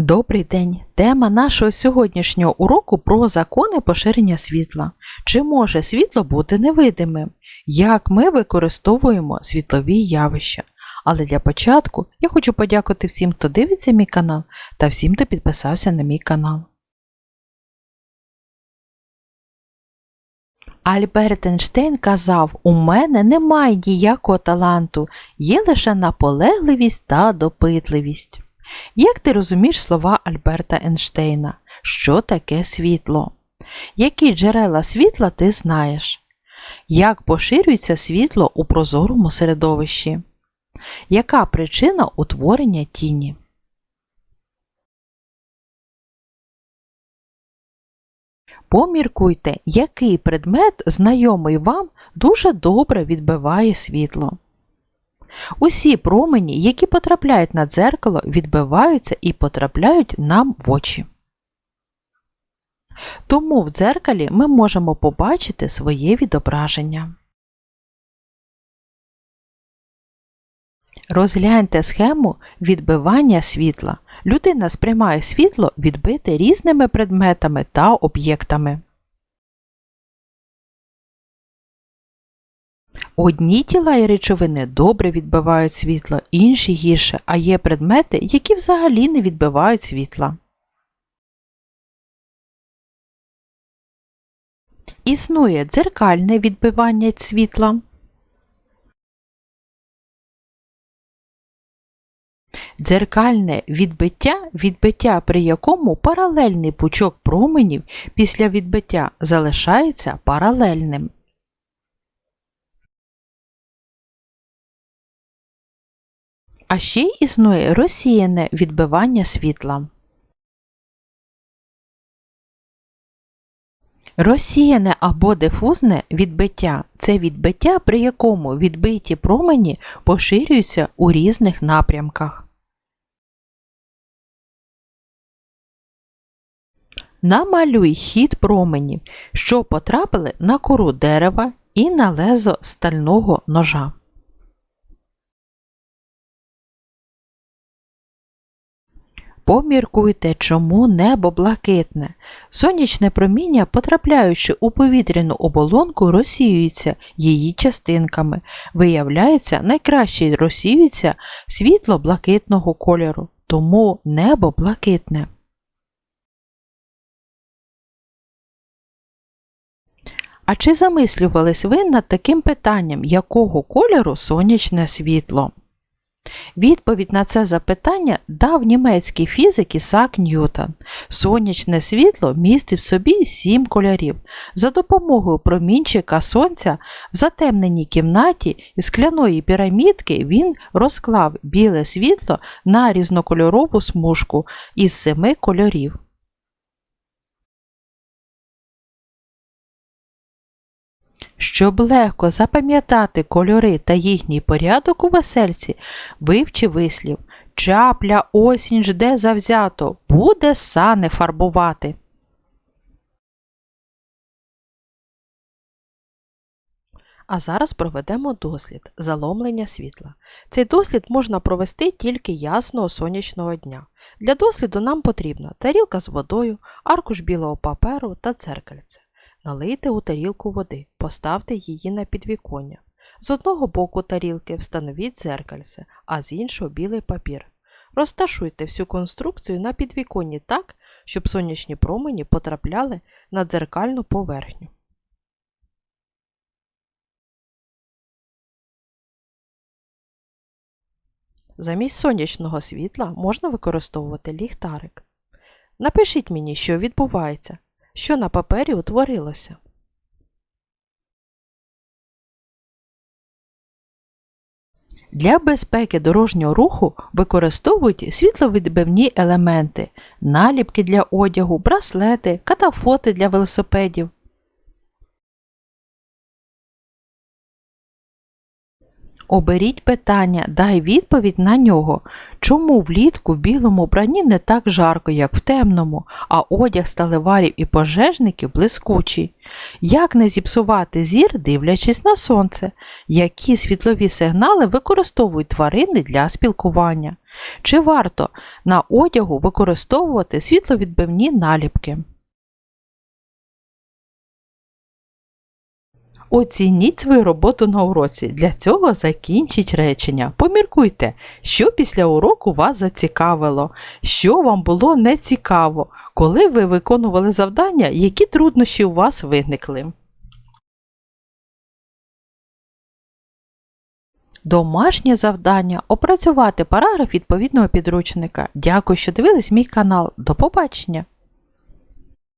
Добрий день! Тема нашого сьогоднішнього уроку про закони поширення світла. Чи може світло бути невидимим? Як ми використовуємо світлові явища? Але для початку я хочу подякувати всім, хто дивиться мій канал та всім, хто підписався на мій канал. Альберт Ейнштейн казав, у мене немає ніякого таланту, є лише наполегливість та допитливість. Як ти розумієш слова Альберта Ейнштейна? Що таке світло? Які джерела світла ти знаєш? Як поширюється світло у прозорому середовищі? Яка причина утворення тіні? Поміркуйте, який предмет, знайомий вам, дуже добре відбиває світло. Усі промені, які потрапляють на дзеркало, відбиваються і потрапляють нам в очі. Тому в дзеркалі ми можемо побачити своє відображення. Розгляньте схему відбивання світла. Людина сприймає світло відбите різними предметами та об'єктами. Одні тіла і речовини добре відбивають світло, інші гірше, а є предмети, які взагалі не відбивають світла. Існує дзеркальне відбивання світла. Дзеркальне відбиття відбиття, при якому паралельний пучок променів після відбиття залишається паралельним. А ще й існує розсіяне відбивання світла. Розсіяне або дифузне відбиття це відбиття, при якому відбиті промені поширюються у різних напрямках. Намалюй хід променів, що потрапили на кору дерева і на лезо стального ножа. Поміркуйте, чому небо блакитне. Сонячне проміння, потрапляючи у повітряну оболонку, розсіюється її частинками. Виявляється, найкраще розсіюється світло блакитного кольору, тому небо блакитне. А чи замислювались ви над таким питанням, якого кольору сонячне світло? Відповідь на це запитання дав німецький фізик Ісак Ньютон. Сонячне світло містить в собі сім кольорів. За допомогою промінчика сонця в затемненій кімнаті із скляної пірамідки він розклав біле світло на різнокольорову смужку із семи кольорів. Щоб легко запам'ятати кольори та їхній порядок у весельці, вивчи вислів Чапля осінь жде завзято, буде сане фарбувати. А зараз проведемо дослід заломлення світла. Цей дослід можна провести тільки ясного сонячного дня. Для досліду нам потрібна тарілка з водою, аркуш білого паперу та церкальце. Налийте у тарілку води, поставте її на підвіконня. З одного боку тарілки встановіть дзеркальце, а з іншого білий папір. Розташуйте всю конструкцію на підвіконні так, щоб сонячні промені потрапляли на дзеркальну поверхню. Замість сонячного світла можна використовувати ліхтарик. Напишіть мені, що відбувається, що на папері утворилося. Для безпеки дорожнього руху використовують світловідбивні елементи, наліпки для одягу, браслети, катафоти для велосипедів. Оберіть питання, дай відповідь на нього. Чому влітку в білому бранні не так жарко, як в темному, а одяг сталеварів і пожежників блискучий? Як не зіпсувати зір, дивлячись на сонце? Які світлові сигнали використовують тварини для спілкування? Чи варто на одягу використовувати світловідбивні наліпки? Оцініть свою роботу на уроці. Для цього закінчіть речення. Поміркуйте, що після уроку вас зацікавило, що вам було нецікаво, коли ви виконували завдання, які труднощі у вас виникли. Домашнє завдання опрацювати параграф відповідного підручника. Дякую, що дивились мій канал. До побачення!